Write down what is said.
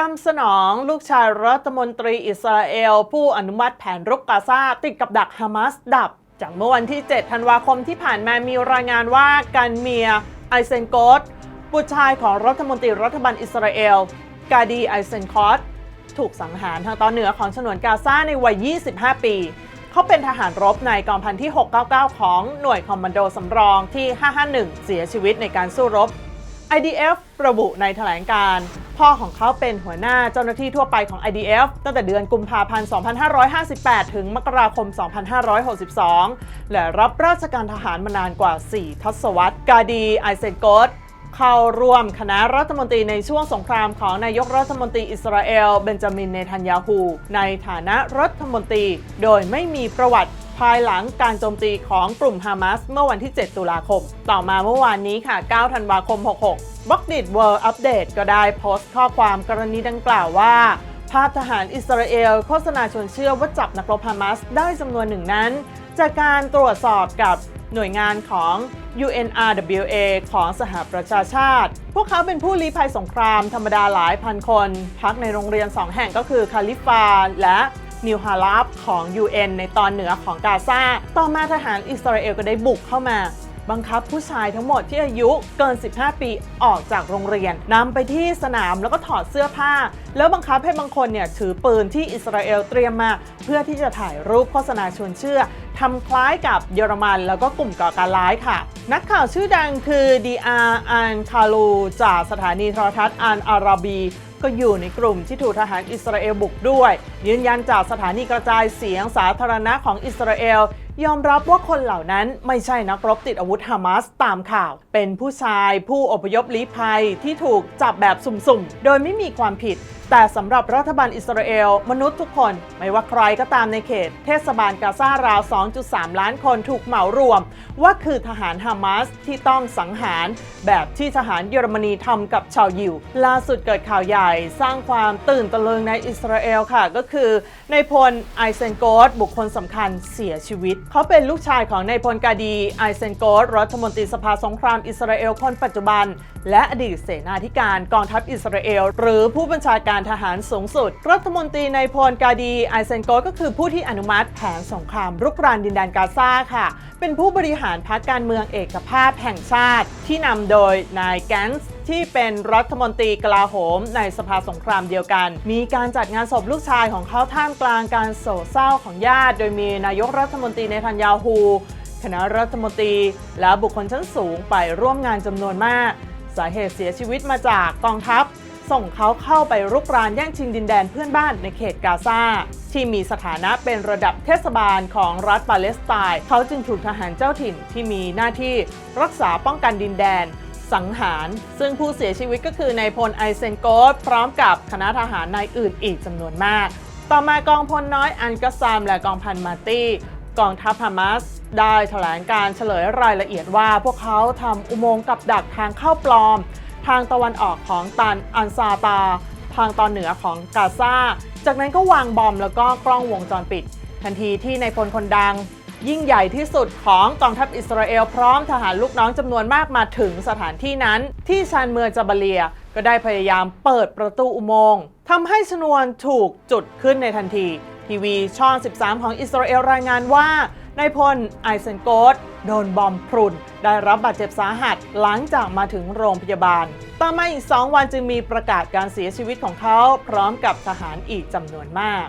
กำสนองลูกชายรัฐมนตรีอิสราเอล ผู้อนุมัติแผนรุกกาซาติดกับดักฮามาสดับ จากเมื่อวันที่ 7 ธันวาคมที่ผ่านมามีรายงานว่าการเมียไอเซนโกตบุตรชายของรัฐมนตรีรัฐบาลอิสราเอล กาดีไอเซนคอตถูกสังหารทางตอนเหนือของฉนวนกาซาในวัย 25 ปี เขาเป็นทหารรบในกองพันที่ 699 ของหน่วยคอมมานโดสำรองที่ 551 เสียชีวิตในการสู้รบ IDF ระบุในแถลงการ พ่อของเขาเป็นหัวหน้าเจ้าหน้าที่ทั่วไปของ IDF ตั้งแต่เดือนกุมภาพันธ์ 2558 ถึงมกราคม 2562 และรับราชการทหารมานานกว่า 4 ทศวรรษ กาดีไอเซนโกตเข้าร่วมคณะรัฐมนตรีในช่วงสงครามของนายกรัฐมนตรีอิสราเอล เบนจามิน เนทันยาฮู ในฐานะรัฐมนตรี โดยไม่มีประวัติ ภายหลังการโจมตีของกลุ่มฮามาสเมื่อวันที่ 7 ตุลาคม ต่อมาเมื่อวานนี้ค่ะ 9 ธันวาคม 66บล็อกดิ w เวิ d ด์อัปเดตก็ได้โพสต์ข้อความกรณีดังกล่าวว่า ภาพทหารอิสราเอลโฆษณาชวนเชื่อว่าจับนักรบฮามาสได้จำนวนหนึ่งนั้น จากการตรวจสอบกับหน่วยงานของ UNRWA ของสหประชาชาติ พวกเขาเป็นผู้ลี้ภัยสงครามธรรมดาหลายพันคน พักในโรงเรียน2แห่งก็คือคาลิฟาและ นิวฮาราฟของ UN ในตอนเหนือของกาซาต่อมาทหารอิสราเอลก็ได้บุกเข้ามาบังคับผู้ชายทั้งหมดที่อายุเกิน 15 ปีออกจากโรงเรียนนำไปที่สนามแล้วก็ถอดเสื้อผ้า แล้วบังคับให้บางคนเนี่ยถือปืนที่อิสราเอลเตรียมมา เพื่อที่จะถ่ายรูปโฆษณาชวนเชื่อทำคล้ายกับเยอรมันแล้วก็กลุ่มก่อการร้ายค่ะ นักข่าวชื่อดังคือดีอาอันคาลูจากสถานีโทรทัศน์อันอาราบี ก็อยู่ในกลุ่มที่ถูกทหารอิสราเอลบุกด้วย ยืนยันจากสถานีกระจายเสียงสาธารณะของอิสราเอลยอมรับว่าคนเหล่านั้นไม่ใช่นักรบติดอาวุธฮามาสตามข่าว เป็นผู้ชายผู้อพยพลี้ภัยที่ถูกจับแบบสุ่มๆ โดยไม่มีความผิดแต่สำหรับรัฐบาลอิสราเอล มนุษย์ทุกคนไม่ว่าใครก็ตามในเขต เทศบาลกาซาราว 2.3 ล้านคนถูกเหมารวม ว่าคือทหารฮามาสที่ต้องสังหาร แบบที่ทหารเยอรมนีทำกับชาวยิว ล่าสุดเกิดข่าวใหญ่สร้างความตื่นตะลึงในอิสราเอลค่ะ ก็คือในพลไอเซนโกตบุคคลสำคัญเสียชีวิต เขาเป็นลูกชายของนายพลกาดีไอเซนโกตรัฐมนตรีสภาสงครามอิสราเอลคนปัจจุบัน และอดีตเสนาธิการกองทัพอิสราเอล หรือผู้บัญชาการทหารสูงสุด รัฐมนตรีในพลกาดีไอเซนโกก็คือผู้ที่อนุมัติแผนสงครามรุกรานดินแดนกาซาค่ะ เป็นผู้บริหารพรรคการเมืองเอกภาพแห่งชาติ ที่นำโดยนายแกนส์ที่เป็นรัฐมนตรีกลาโหมในสภาสงครามเดียวกัน มีการจัดงานศพลูกชายของเขาท่ามกลางการโศกเศร้าของญาติ โดยมีนายกรัฐมนตรีในทันยาฮูคณะรัฐมนตรี และบุคคลชั้นสูงไปร่วมงานจำนวนมาก สาเหตุเสียชีวิตมาจากกองทัพ ส่งเขาเข้าไปรุกรานแย่งชิงดินแดนเพื่อนบ้านในเขตกาซาที่มีสถานะเป็นระดับเทศบาลของรัฐปาเลสไตน์เขาจึงถูกทหารเจ้าถิ่นที่มีหน้าที่รักษาป้องกันดินแดน สังหาร ซึ่งผู้เสียชีวิตก็คือนายพลไอเซนโกตพร้อมกับคณะทหารนายอื่นอีกจำนวนมาก ต่อมากองพลน้อยอันกซามและกองพันมาตี้กองทัพฮามาสได้แถลงการเฉลยรายละเอียดว่าพวกเขาทำอุโมงค์กับดักทางเข้าปลอม ทางตะวันออกของตันอันซาตา ทางตอนเหนือของกาซา จากนั้นก็วางบอมแล้วก็กล้องวงจรปิด ทันทีที่ในพลคนดัง ยิ่งใหญ่ที่สุดของกองทัพอิสราเอลพร้อมทหารลูกน้องจำนวนมากมาถึงสถานที่นั้น ที่ชานเมืองจาบาเลียก็ได้พยายามเปิดประตูอุโมงค์ทำให้ชนวนถูกจุดขึ้นในทันที ทีวีช่อง 13 ของอิสราเอลรายงานว่า นายพลไอเซนโกตโดนบอมพรุน ได้รับบาดเจ็บสาหัสหลังจากมาถึงโรงพยาบาล ต่อมาอีก 2 วันจึงมีประกาศการเสียชีวิตของเขา พร้อมกับทหารอีกจำนวนมาก